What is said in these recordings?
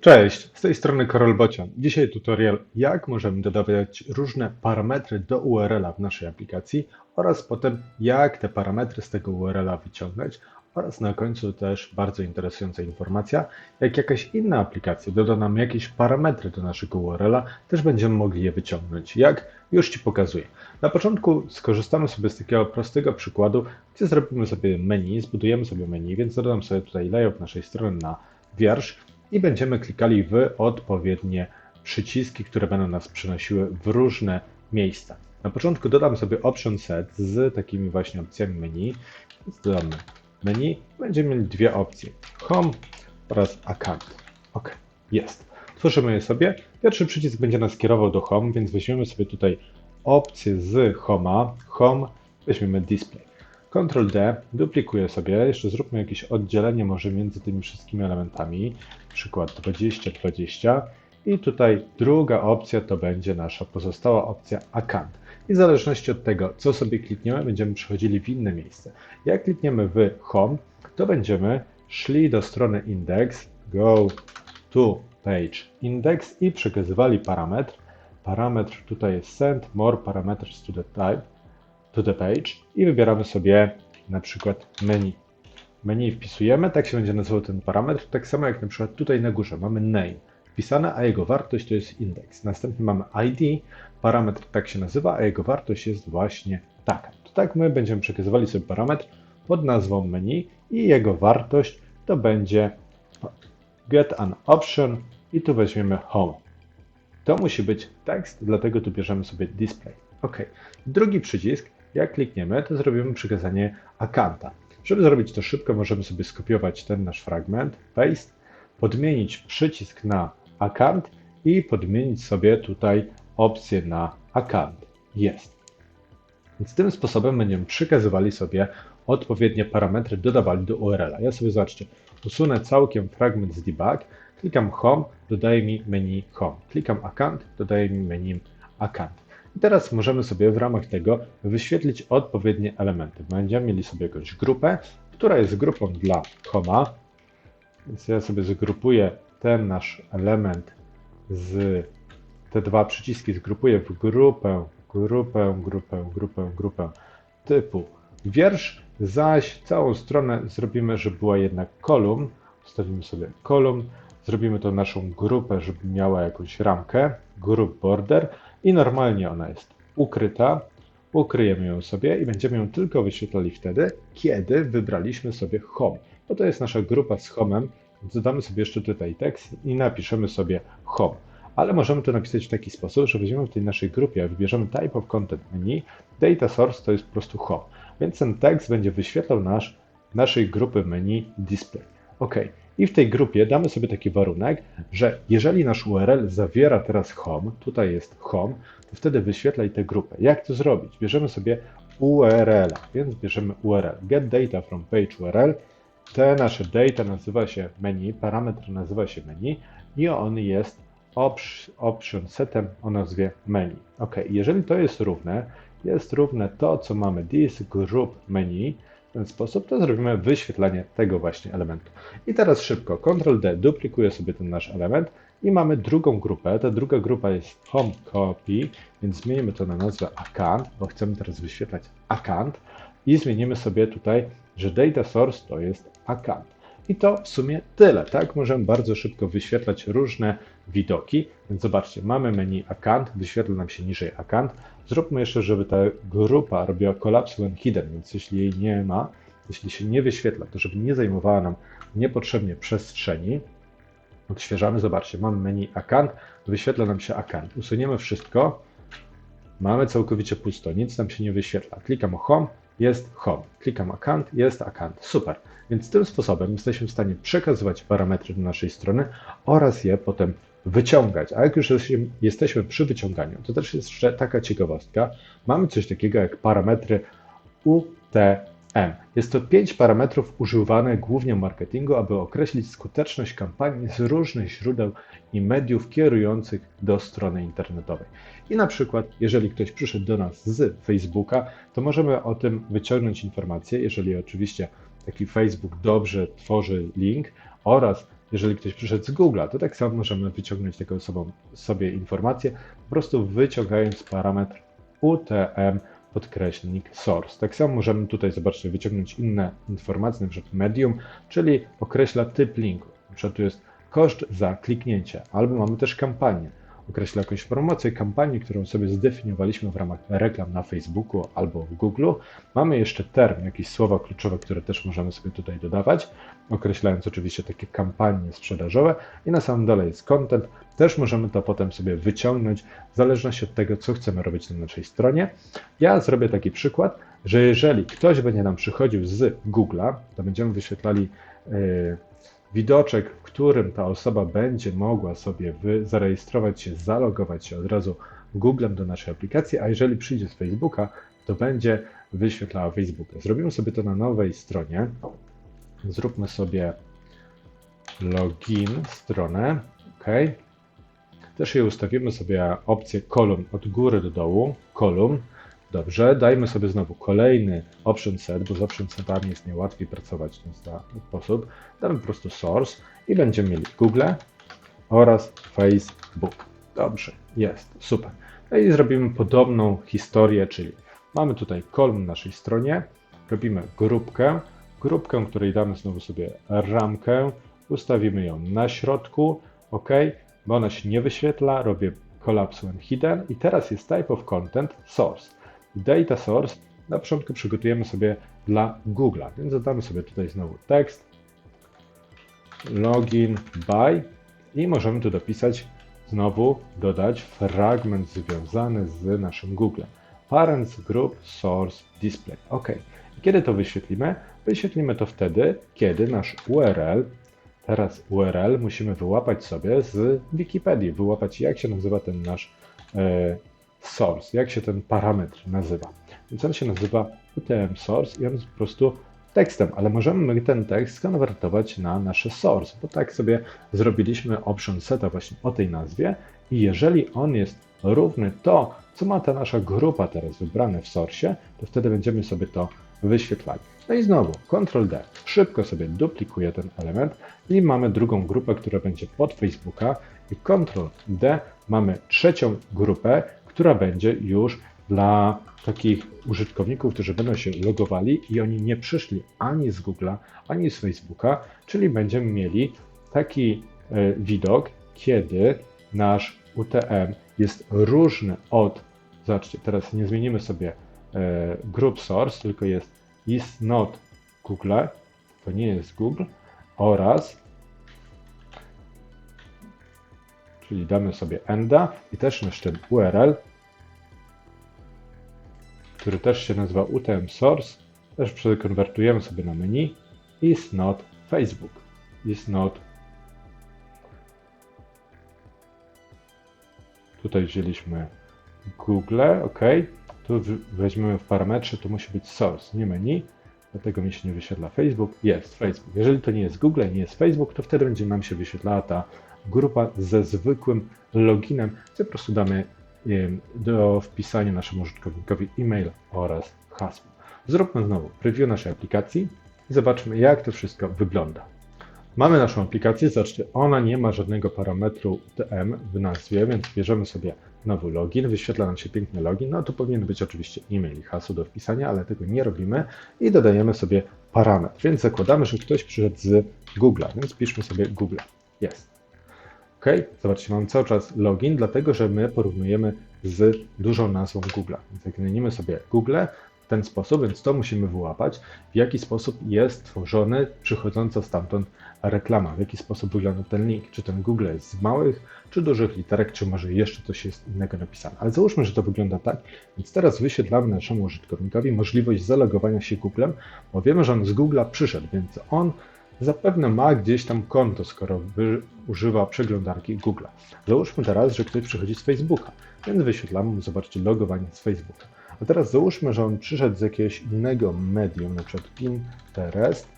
Cześć, z tej strony Karol Bocian. Dzisiaj tutorial, jak możemy dodawać różne parametry do URL-a w naszej aplikacji oraz potem jak te parametry z tego URL-a wyciągnąć oraz na końcu też bardzo interesująca informacja, jak jakaś inna aplikacja doda nam jakieś parametry do naszego URL-a, też będziemy mogli je wyciągnąć. Jak? Już Ci pokazuję. Na początku skorzystamy sobie z takiego prostego przykładu, gdzie zrobimy sobie menu, zbudujemy sobie menu, więc dodam sobie tutaj layout naszej strony na wiersz i będziemy klikali w odpowiednie przyciski, które będą nas przenosiły w różne miejsca. Na początku dodam sobie option set z takimi właśnie opcjami menu. Więc dodamy menu. Będziemy mieli dwie opcje: home oraz account. OK, jest. Tworzymy je sobie. Pierwszy przycisk będzie nas kierował do home, więc weźmiemy sobie tutaj opcję z homa. Home, weźmiemy display. Ctrl D, duplikuję sobie, jeszcze zróbmy jakieś oddzielenie może między tymi wszystkimi elementami, przykład 20, 20 i tutaj druga opcja to będzie nasza pozostała opcja account. I w zależności od tego, co sobie klikniemy, będziemy przechodzili w inne miejsce. Jak klikniemy w home, to będziemy szli do strony index, go to page index i przekazywali parametr. Parametr tutaj jest send more parameters to the type to the page i wybieramy sobie na przykład menu. Menu wpisujemy, tak się będzie nazywał ten parametr, tak samo jak na przykład tutaj na górze mamy name wpisane, a jego wartość to jest index. Następnie mamy ID, parametr tak się nazywa, a jego wartość jest właśnie taka. To tak my będziemy przekazywali sobie parametr pod nazwą menu i jego wartość to będzie get an option i tu weźmiemy home. To musi być tekst, dlatego tu bierzemy sobie display. OK. Drugi przycisk jak klikniemy, to zrobimy przekazanie akanta. Żeby zrobić to szybko, możemy sobie skopiować ten nasz fragment, paste, podmienić przycisk na akant i podmienić sobie tutaj opcję na akant. Jest. Więc tym sposobem będziemy przekazywali sobie odpowiednie parametry, dodawali do URL-a. Ja sobie zobaczcie, usunę całkiem fragment z debug, klikam home, dodaje mi menu home. Klikam account, dodaje mi menu account. I teraz możemy sobie w ramach tego wyświetlić odpowiednie elementy. Będziemy mieli sobie jakąś grupę, która jest grupą dla homa. Więc ja sobie zgrupuję ten nasz element z te dwa przyciski zgrupuję w grupę, grupę, grupę, grupę, grupę typu wiersz, zaś całą stronę zrobimy, żeby była jednak kolumn. Wstawimy sobie kolumn, zrobimy to naszą grupę, żeby miała jakąś ramkę, group border i normalnie ona jest ukryta. Ukryjemy ją sobie i będziemy ją tylko wyświetlali wtedy, kiedy wybraliśmy sobie home. Bo to jest nasza grupa z homem, dodamy sobie jeszcze tutaj tekst i napiszemy sobie home. Ale możemy to napisać w taki sposób, że weźmiemy w tej naszej grupie, wybierzemy type of content menu, data source to jest po prostu home. Więc ten tekst będzie wyświetlał nasz, naszej grupy menu display. OK. I w tej grupie damy sobie taki warunek, że jeżeli nasz URL zawiera teraz home, tutaj jest home, to wtedy wyświetlaj tę grupę. Jak to zrobić? Bierzemy sobie URL, więc bierzemy URL, get data from page URL. Te nasze data nazywa się menu, parametr nazywa się menu i on jest option setem o nazwie menu. OK, jeżeli to jest równe, jest równe to, co mamy this group menu, w ten sposób, to zrobimy wyświetlenie tego właśnie elementu. I teraz szybko, Ctrl D, duplikuję sobie ten nasz element i mamy drugą grupę. Ta druga grupa jest home copy, więc zmienimy to na nazwę account, bo chcemy teraz wyświetlać account i zmienimy sobie tutaj, że data source to jest account. I to w sumie tyle, tak? Możemy bardzo szybko wyświetlać różne widoki. Więc zobaczcie, mamy menu account, wyświetla nam się niżej account. Zróbmy jeszcze, żeby ta grupa robiła collapse when hidden, więc jeśli jej nie ma, jeśli się nie wyświetla, to żeby nie zajmowała nam niepotrzebnie przestrzeni, odświeżamy, zobaczcie, mamy menu account, wyświetla nam się account. Usuniemy wszystko, mamy całkowicie pusto, nic nam się nie wyświetla. Klikam home, jest home. Klikam account, jest account. Super. Więc tym sposobem jesteśmy w stanie przekazywać parametry do naszej strony oraz je potem wyciągać. A jak już jesteśmy przy wyciąganiu, to też jest jeszcze taka ciekawostka. Mamy coś takiego jak parametry UTM. Jest to pięć parametrów używanych głównie w marketingu, aby określić skuteczność kampanii z różnych źródeł i mediów kierujących do strony internetowej. I na przykład, jeżeli ktoś przyszedł do nas z Facebooka, to możemy o tym wyciągnąć informację, jeżeli oczywiście taki Facebook dobrze tworzy link oraz jeżeli ktoś przyszedł z Google'a, to tak samo możemy wyciągnąć taką osobą sobie informację, po prostu wyciągając parametr UTM source. Tak samo możemy tutaj, zobaczcie, wyciągnąć inne informacje, przykład medium, czyli określa typ linku. Na przykład tu jest koszt za kliknięcie, albo mamy też kampanię. Określa jakąś promocję kampanii, którą sobie zdefiniowaliśmy w ramach reklam na Facebooku albo w Google. Mamy jeszcze term, jakieś słowa kluczowe, które też możemy sobie tutaj dodawać, określając oczywiście takie kampanie sprzedażowe. I na samym dole jest content. Też możemy to potem sobie wyciągnąć w zależności od tego, co chcemy robić na naszej stronie. Ja zrobię taki przykład, że jeżeli ktoś będzie nam przychodził z Google'a, to będziemy wyświetlali yy, widoczek, w którym ta osoba będzie mogła sobie zarejestrować się, zalogować się od razu Googlem do naszej aplikacji, a jeżeli przyjdzie z Facebooka, to będzie wyświetlała Facebooka. Zrobimy sobie to na nowej stronie. Zróbmy sobie login stronę, OK. Też je ustawimy sobie opcję kolumn od góry do dołu, kolumn. Dobrze, dajmy sobie znowu kolejny option set, bo z option setami jest niełatwiej pracować w ten sposób. Damy po prostu source i będziemy mieli Google oraz Facebook. Dobrze, jest, super. No i zrobimy podobną historię, czyli mamy tutaj kolumn na naszej stronie, robimy grupkę, grupkę, której damy znowu sobie ramkę, ustawimy ją na środku, OK, bo ona się nie wyświetla, robię collapse when hidden i teraz jest type of content source. Data source na początku przygotujemy sobie dla Google'a, więc zadamy sobie tutaj znowu tekst, login by i możemy tu dopisać znowu dodać fragment związany z naszym Google. Parents Group Source Display. OK. Kiedy to wyświetlimy? Wyświetlimy to wtedy, kiedy nasz URL, teraz URL musimy wyłapać sobie z Wikipedii, wyłapać jak się nazywa ten nasz e, source, jak się ten parametr nazywa. Więc on się nazywa UTM source i on jest po prostu tekstem, ale możemy ten tekst skonwertować na nasze source, bo tak sobie zrobiliśmy option seta właśnie o tej nazwie i jeżeli on jest równy to, co ma ta nasza grupa teraz wybrane w source, to wtedy będziemy sobie to wyświetlali. No i znowu Ctrl D, szybko sobie duplikuję ten element i mamy drugą grupę, która będzie pod Facebooka i Ctrl D mamy trzecią grupę, która będzie już dla takich użytkowników, którzy będą się logowali i oni nie przyszli ani z Google'a, ani z Facebooka, czyli będziemy mieli taki e, widok, kiedy nasz UTM jest różny od, zobaczcie, teraz nie zmienimy sobie e, group source, tylko jest is not Google, to nie jest Google, oraz, czyli damy sobie enda i też nasz ten URL który też się nazywa UTM Source, też przekonwertujemy sobie na menu is not Facebook, is not Tutaj wzięliśmy Google, ok. Tu weźmiemy w parametrze, to musi być source, nie menu, dlatego mi się nie wyświetla Facebook. Jest Facebook. Jeżeli to nie jest Google, nie jest Facebook, to wtedy będzie nam się wyświetlała ta grupa ze zwykłym loginem, gdzie po prostu damy do wpisania naszemu użytkownikowi e-mail oraz hasło. Zróbmy znowu preview naszej aplikacji i zobaczmy, jak to wszystko wygląda. Mamy naszą aplikację, zobaczcie, ona nie ma żadnego parametru UTM w nazwie, więc bierzemy sobie nowy login, wyświetla nam się piękny login, no tu powinien być oczywiście e-mail i hasło do wpisania, ale tego nie robimy i dodajemy sobie parametr, więc zakładamy, że ktoś przyszedł z Google'a, więc piszmy sobie Google. Jest. OK, zobaczcie, mamy cały czas login, dlatego że my porównujemy z dużą nazwą Google. Więc jak zmienimy sobie Google w ten sposób, więc to musimy wyłapać, w jaki sposób jest tworzony przychodząca stamtąd reklama, w jaki sposób wygląda ten link, czy ten Google jest z małych, czy dużych literek, czy może jeszcze coś jest innego napisane. Ale załóżmy, że to wygląda tak, więc teraz wyświetlamy naszemu użytkownikowi możliwość zalogowania się Googlem, bo wiemy, że on z Google'a przyszedł, więc on Zapewne ma gdzieś tam konto, skoro używa przeglądarki Google. Załóżmy teraz, że ktoś przychodzi z Facebooka, więc wyświetlamy mu, zobaczcie, logowanie z Facebooka. A teraz załóżmy, że on przyszedł z jakiegoś innego medium, przykład Pinterest.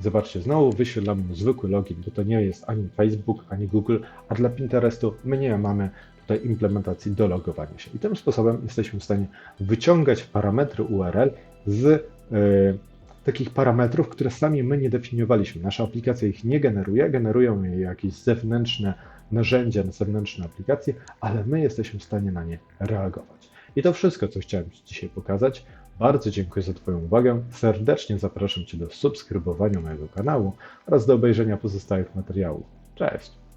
Zobaczcie, znowu wyświetlamy mu zwykły login, bo to nie jest ani Facebook, ani Google, a dla Pinterestu my nie mamy tutaj implementacji do logowania się. I tym sposobem jesteśmy w stanie wyciągać parametry URL z yy, takich parametrów, które sami my nie definiowaliśmy. Nasza aplikacja ich nie generuje, generują je jakieś zewnętrzne narzędzia, zewnętrzne aplikacje, ale my jesteśmy w stanie na nie reagować. I to wszystko, co chciałem Ci dzisiaj pokazać. Bardzo dziękuję za Twoją uwagę. Serdecznie zapraszam Cię do subskrybowania mojego kanału oraz do obejrzenia pozostałych materiałów. Cześć!